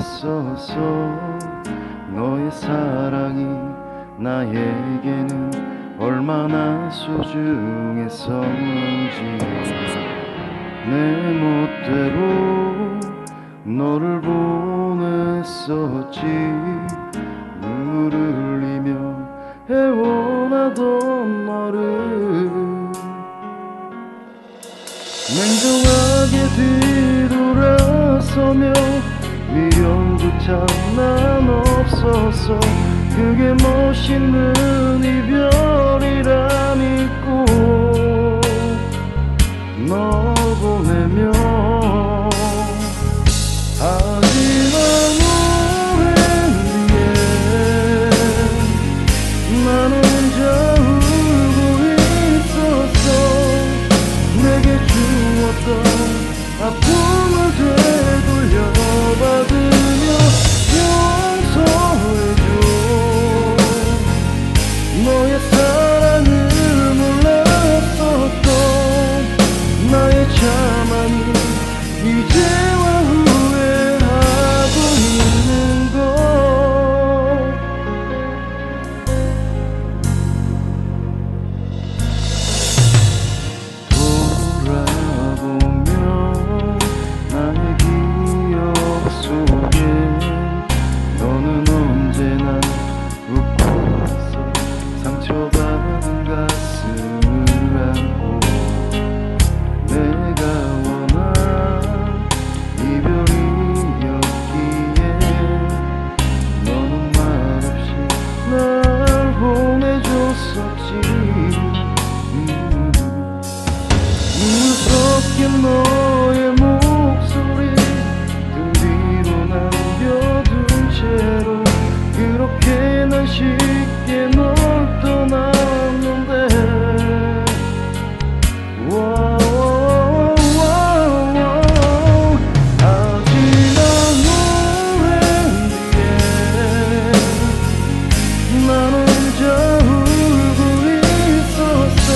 몰랐었어. 너의 사랑이 나에게는 얼마나 소중했었는지. 내 멋대로 너를 보냈었지. 눈물을 흘리며 헤어나던 너를. 냉정하게 뒤 나서며 미련조차 난 없어서 그게 멋있는 이별이라 믿고 너 보내면 아픔을 들 너의 목소리 등 뒤로 남겨둔 채로 그렇게 난 쉽게 널 떠났는데 와와와와 아직 난 후회인데 난 혼자 울고 있었어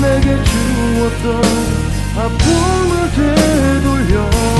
내게 주었던 아픔을 되돌려.